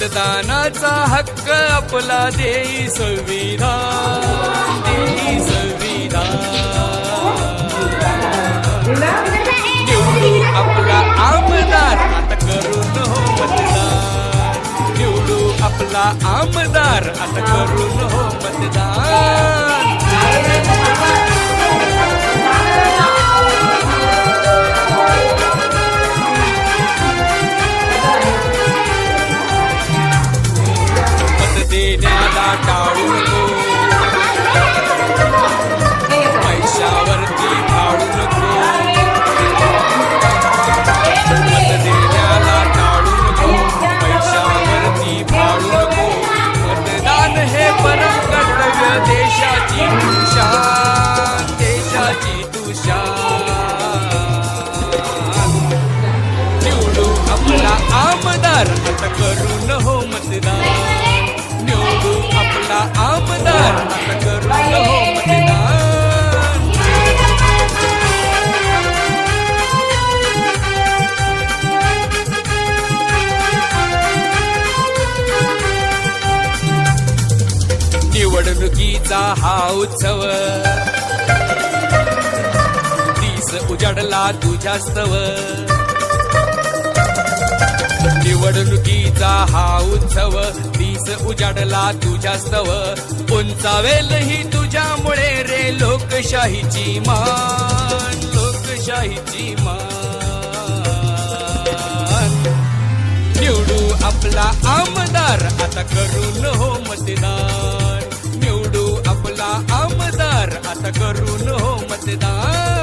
मतदानाचा हक्क आपला देई संविधान देई संविधान निवडू आपला आमदार आता करून हो मतदान निवडू आपला आमदार आता करून हो मतदान देण्याला टाळू नको पैशावरती भाडू नको मत देण्याला टाळू नको पैशावरती भाडू नको मतदान हे परम कर्तव्य देशाची तुषार देशाची तुषार. शान निवडू आपला आमदार आता करून निवडणुकीचा हा उत्सव. दिस उजाडला तुझ्यास्तव निवडणुकीचा हा उत्सव दिस उजाडला तुझ्यास्तव उंचावेल ही तुझ्यामुळे रे लोकशाहीची मान लोकशाहीची मान. निवडू आपला आमदार आता करून हो मतदान. करून हो मतदान.